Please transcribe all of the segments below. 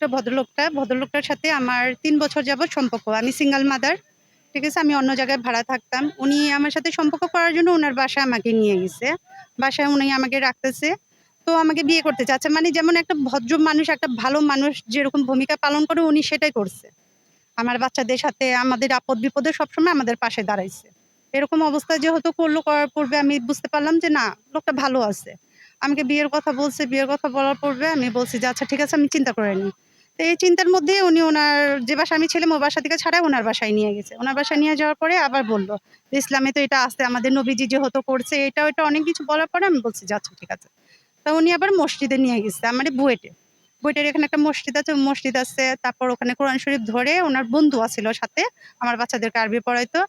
লোকটা ভদ্রলোকটা। ভদ্রলোকটার সাথে আমার তিন বছর যাবৎ সম্পর্ক। আমি সিঙ্গেল মাদার ঠিক আছে? আমি অন্য জায়গায় ভাড়া থাকতাম। উনি আমার সাথে সম্পর্ক করার জন্য ওনার বাসায় আমাকে নিয়ে গেছে। বাসায় উনি আমাকে রাখতেছে। তো আমাকে বিয়ে করতে চাচ্ছে। মানে যেমন একটা ভদ্র মানুষ, একটা ভালো মানুষ যেরকম ভূমিকা পালন করে, উনি সেটাই করছে। আমার বাচ্চাদের সাথে আমাদের আপদ বিপদে সবসময় আমাদের পাশে দাঁড়াইছে। এরকম অবস্থা যেহেতু করল, করার পূর্বে আমি বুঝতে পারলাম যে না, লোকটা ভালো আছে। আমাকে বিয়ের কথা বলছে। বিয়ের কথা বলার পূর্বে আমি বলছি যে আচ্ছা ঠিক আছে, আমি চিন্তা করে নিই। তো এই চিন্তার মধ্যে উনি ওনার যে বাসা আমি ছিলাম ওই বাসা থেকে ছাড়া ওনার বাসায় নিয়ে গেছে। ওনার বাসায় নিয়ে যাওয়ার পরে আবার বলল ইসলামে তো এটা আসতে আমাদের নবীজি যেহেতু করছে, এটা ওইটা অনেক কিছু বলার পরে আমি বলছি যে আচ্ছা ঠিক আছে। তা উনি আবার মসজিদে নিয়ে গেছে, আমার বুয়েটে। বুয়েটের এখানে একটা মসজিদ আছে মসজিদ আছে, তারপর ওখানে কোরআন শরীফ ধরে ওনার বন্ধু আছিল সাথে, আমার বাচ্চাদেরকে আরবি পড়াইতো।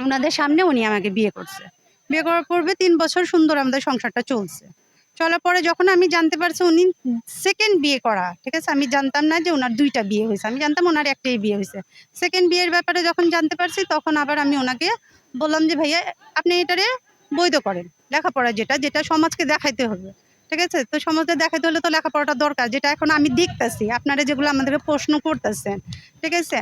ওনাদের সামনে উনি আমাকে বিয়ে করছে। বিয়ে করার পূর্বে তিন বছর সুন্দর আমাদের সংসারটা চলছে। চলার পরে যখন আমি জানতে পারছি উনি সেকেন্ড বিয়ে করা, ঠিক আছে? আমি জানতাম না যে ওনার দুইটা বিয়ে হয়েছে। আমি জানতাম ওনার একটাই বিয়ে হয়েছে। সেকেন্ড বিয়ের ব্যাপারে যখন জানতে পারছি, তখন আবার আমি ওনাকে বললাম যে, ভাইয়া, আপনি এটারে বৈধ করেন। লেখাপড়া যেটা যেটা সমাজকে দেখাইতে হবে। ঠিক আছে? তো সমাজে দেখাইতে হলে তো লেখাপড়াটা দরকার, যেটা এখন আমি দেখতেছি। আপনারা যেগুলো আমাদেরকে প্রশ্ন করতেছেন, ঠিক আছে?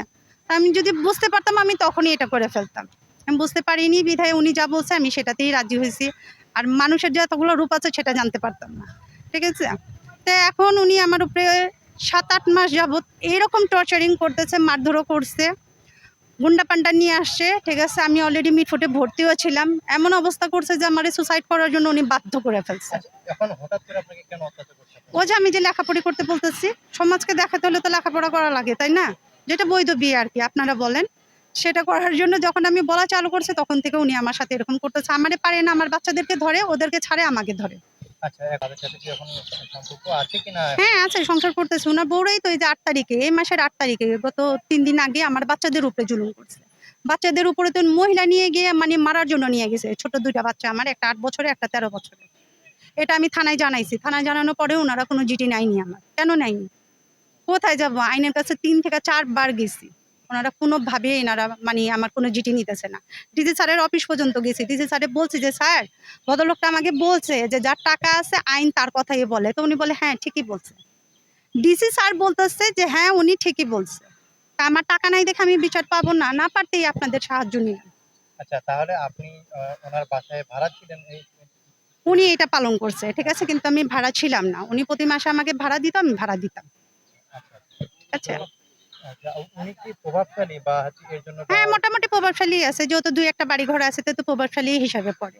আমি যদি বুঝতে পারতাম, আমি তখনই এটা করে ফেলতাম। আমি বুঝতে পারিনি, বিধায় উনি যা বলছে, আমি সেটাতেই রাজি হয়েছি। আর মানুষের যে এতগুলো রূপ আছে সেটা জানতে পারতাম না। ঠিক আছে? তো এখন উনি আমার উপরে সাত আট মাস যাবত এইরকম টর্চারিং করতেছে মারধরও করছে গুন্ডা পান্ডা নিয়ে আসছে ঠিক আছে? আমি অলরেডি মিটফুটে ভর্তিও ছিলাম। এমন অবস্থা করছে যে আমার সুসাইড করার জন্য উনি বাধ্য করে ফেলছে। ও যে আমি যে লেখাপড়ি করতে বলতেছি সমাজকে দেখাতে হলে তো লেখাপড়া করা লাগে তাই না? যেটা বৈধ বিয়ে আর কি আপনারা বলেন। সেটা করার জন্য যখন আমি বলা চালু করছে তখন থেকে উনি আমার সাথে এরকম করতেছে। আমারে পারে না আমার বাচ্চাদেরকে ধরে ওদেরকে ছাড়ে আমাকে ধরে। আচ্ছা হ্যাঁ আছে সংসার করতেছে। ওনার বউরাই তো এই যে আট তারিখে এই মাসের আট তারিখে গত তিন দিন আগে আমার বাচ্চাদের উপরে জুলুম করছে। বাচ্চাদের উপরে তো মহিলা নিয়ে গিয়ে মানে মারার জন্য নিয়ে গেছে। ছোট দুইটা বাচ্চা আমার একটা আট বছরে একটা তেরো বছরে। এটা আমি থানায় জানাইছি। থানায় জানানোর পরে ওনারা কোনো জিটি নেয়নি আমার। কেন নেয়নি? কোথায় যাব? আইনের কাছে তিন থেকে চারবার গেছি। ওনারা কোনোভাবে এনারা মানে আমার কোনো জিটি নিতেছে না। ডিজি স্যারের অফিস পর্যন্ত গেছি ডিজি স্যারে বলছি যে স্যার ভদ্রলোকটা আমাকে বলছে যে যার টাকা আছে আইন তার কথাই বলে। তো উনি বলে হ্যাঁ ঠিকই বলছে। ডিসি স্যার বলতেছে যে হ্যাঁ উনি ঠিকই বলছে। আমার টাকা নাই দেখে আমি বিচার পাবো না না পারতেই আপনাদের সাহায্য নিলাম। আচ্ছা তাহলে আপনি ওনার বাসায় ভাড়া ছিলেন এই উনি এটা পালন করছে ঠিক আছে? কিন্তু আমি ভাড়া ছিলাম না। উনি প্রতি মাসে আমাকে ভাড়া দিত আমি ভাড়া দিতাম। আচ্ছা ঠিক আছে আচ্ছা, হ্যাঁ মোটামুটি প্রভাবশালী আছে। যেহেতু দুই একটা বাড়ি ঘর আছে তো প্রভাবশালী হিসাবে পড়ে।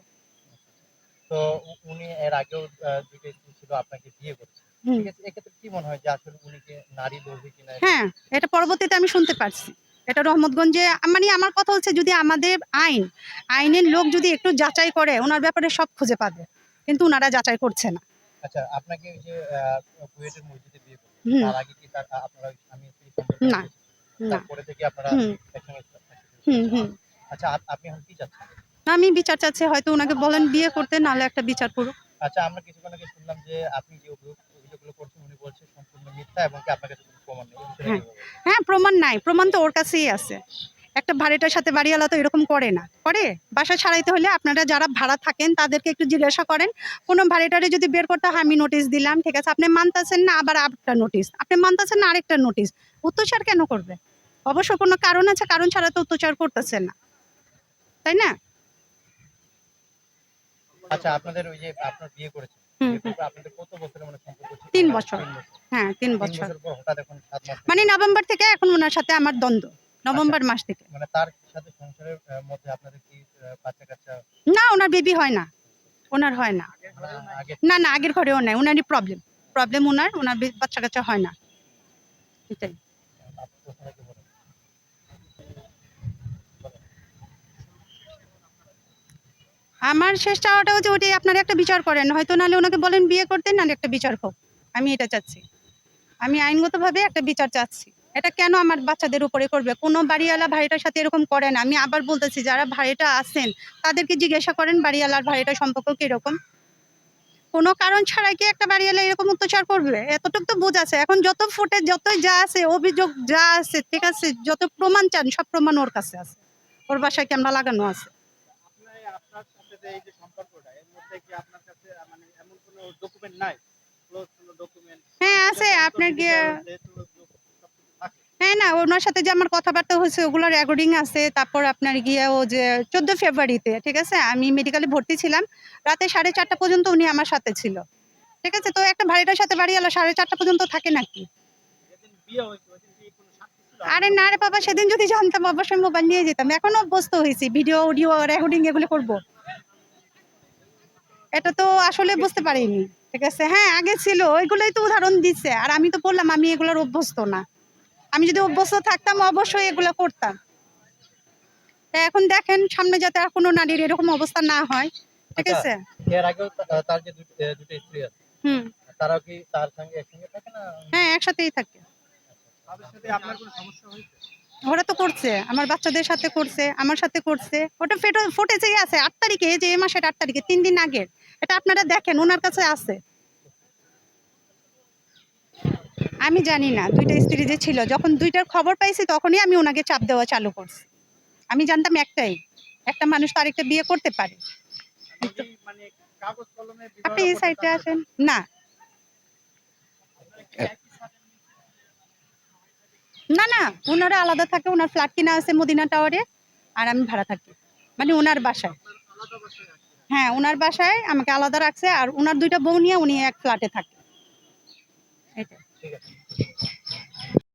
তো উনি এর আগেও দুটো ছিল আপনাকে বিয়ে করেছে। হয় এটা পরবর্তীতে আমি শুনতে পারছি। এটা রহমতগঞ্জে মানে আমার কথা হচ্ছে যদি আমাদের আইন আইনের লোক যদি একটু যাচাই করে ওনার ব্যাপারে সব খুঁজে পাবে। কিন্তু ওনারা যাচাই করছে না। আচ্ছা আপনাকে যে বুয়েটের মসজিদে বিয়ে তার আগে কি তার আপনারা আমি না, না। তারপরে থেকে আপনারা হুম। একসঙ্গে হুম হুম। আচ্ছা আপ- আপনি এখন কি চাচ্ছেন? আমি বিচার চাচ্ছি হয়তো ওনাকে বলেন বিয়ে করতে নাহলে একটা বিচার করুক। আচ্ছা আমরা কিছুক্ষণ আগে শুনলাম যে আপনি যে অভিযোগ অভিযোগগুলো করছেন উনি সম্পূর্ণ মিথ্যা এবং কি আপনার কাছে কোনো প্রমাণ নেই এই বিষয়টা হ্যাঁ। হ্যাঁ প্রমাণ নাই প্রমাণ তো ওর কাছেই আছে। একটা ভাড়াটার সাথে বাড়িওয়ালা তো এরকম করে না। করে? বাসা ছাড়াইতে হলে আপনারা যারা ভাড়া থাকেন তাদেরকে একটু জিজ্ঞাসা করেন। কোনো ভাড়াটারে যদি বের করতে হয় আমি নোটিশ দিলাম ঠিক আছে। আপনি মানতেছেন না আবার আরেকটা নোটিশ আপনি মানতেছেন না আরেকটা নোটিশ অত্যাচার কেন করবে? অবশ্য কোনো কারণ আছে কারণ ছাড়া তো অত্যাচার করতেছে না। তাই না? আচ্ছা আপনাদের ওই যে আপনার বিয়ে করেছেন আপনাদের কত বছরের মানে সম্পর্ক ছিল? তিন বছর। হ্যাঁ তিন বছর। মানে নভেম্বর থেকে এখন ওনার সাথে আমার দ্বন্দ্ব নভেম্বর মাস থেকে। মানে তার সাথে সংসারের মধ্যে আপনাদের কি বাচ্চা কাচ্চা না ওনার বেবি হয় না। ওনার হয় না। না না আগের ঘরেও নাই। ওনারই প্রবলেম প্রবলেম ওনার ওনার বাচ্চা কাচ্চা হয় না। এটাই আপনি প্রশ্নটা কি বলেন আমার শেষ চাওয়াটা হচ্ছে ওটাই, আপনারা একটা বিচার করেন। হয়তো নাহলে ওনাকে বলেন বিয়ে করতে, নাহলে একটা বিচার হোক। আমি এটা চাচ্ছি। আমি আইনগতভাবে একটা বিচার চাচ্ছি। এটা কেন আমার বাচ্চাদের উপরে করবে? কোনো বাড়িওয়ালা ভাড়িটার সাথে এরকম করে না। আমি আবার বলতেছি, যারা ভাড়িটা আছেন, তাদেরকে জিজ্ঞাসা করেন বাড়িওয়ালার ভাড়িটা সম্পর্ক কীরকম। কোনো কারণ ছাড়াই কি একটা বাড়িওয়ালা এরকম অত্যাচার করবে? এতটুকু তো বোঝ আছে। এখন যত ফুটে যত যা আছে, অভিযোগ যা আছে, ঠিক আছে, যত প্রমাণ চান, সব প্রমাণ ওর কাছে আছে। ওর বাসায় ক্যামেরা লাগানো আছে? আপনার আপনার সাথে যে এই যে সম্পর্কটা এর মধ্যে কি আপনার কাছে মানে এমন কোনো ডকুমেন্ট নাই? ক্লোজ কোনো ডকুমেন্ট হ্যাঁ আছে আপনার গিয়ে হ্যাঁ না ওনার সাথে যে আমার কথাবার্তা হয়েছে ওগুলোর রেকর্ডিং আছে। তারপর আপনার গিয়ে ও যে চোদ্দ ফেব্রুয়ারিতে ঠিক আছে? আমি মেডিকেলে ভর্তি ছিলাম। রাতে সাড়ে চারটা পর্যন্ত উনি আমার সাথে ছিল। ঠিক আছে? তো একটা ভাইটার সাথে বাড়ি এলো সাড়ে চারটা পর্যন্ত থাকে নাকি? কি আরে না রে বাবা সেদিন যদি জানতাম অবশ্যই মোবাইল নিয়ে যেতাম। এখনও অভ্যস্ত হয়েছি ভিডিও অডিও রেকর্ডিং এগুলো করব। এটা তো আসলে বুঝতে পারিনি। ঠিক আছে? হ্যাঁ আগে ছিল ওইগুলোই তো উদাহরণ দিচ্ছে আর আমি তো বললাম আমি এগুলোর অভ্যস্ত না। আমি যদি অভ্যস্ত থাকতাম অবশ্যই এগুলো করতাম। তা এখন দেখেন সামনে যাতে আর কোনো নারীর এরকম অবস্থা না হয়। ঠিক আচ্ছা, আছে? এর আগেও তার যে দুটো স্ত্রী আছে। হুম। তারাও কি তার সঙ্গে একসঙ্গে থাকে না? হ্যাঁ একসাথেই থাকে। আপনার কোনো সমস্যা হয়েছে? ওরা তো করছে আমার বাচ্চাদের সাথে করছে আমার সাথে করছে। ওটা ফেটো ফুটেজেই আছে আট তারিখে যে এই মাসের আট তারিখে তিন দিন আগের। এটা আপনারা দেখেন ওনার কাছে আছে। আমি জানি না দুইটা স্ত্রী যে ছিল যখন দুইটার খবর পাইছি তখনই আমি ওনাকে চাপ দেওয়া চালু করছি। আমি জানতাম একটাই একটা মানুষ তো আরেকটা বিয়ে করতে পারে। মানে আপনি এই সাইডে আসেন না। না না, ওনারা আলাদা থাকে, ওনার ফ্ল্যাট কিনা আছে মদিনা টাওয়ারে আর আমি ভাড়া থাকি। মানে ওনার বাসায়। হ্যাঁ ওনার বাসায় আমাকে আলাদা রাখছে, আর ওনার দুইটা বউ নিয়ে উনি এক ফ্ল্যাটে থাকে। এটা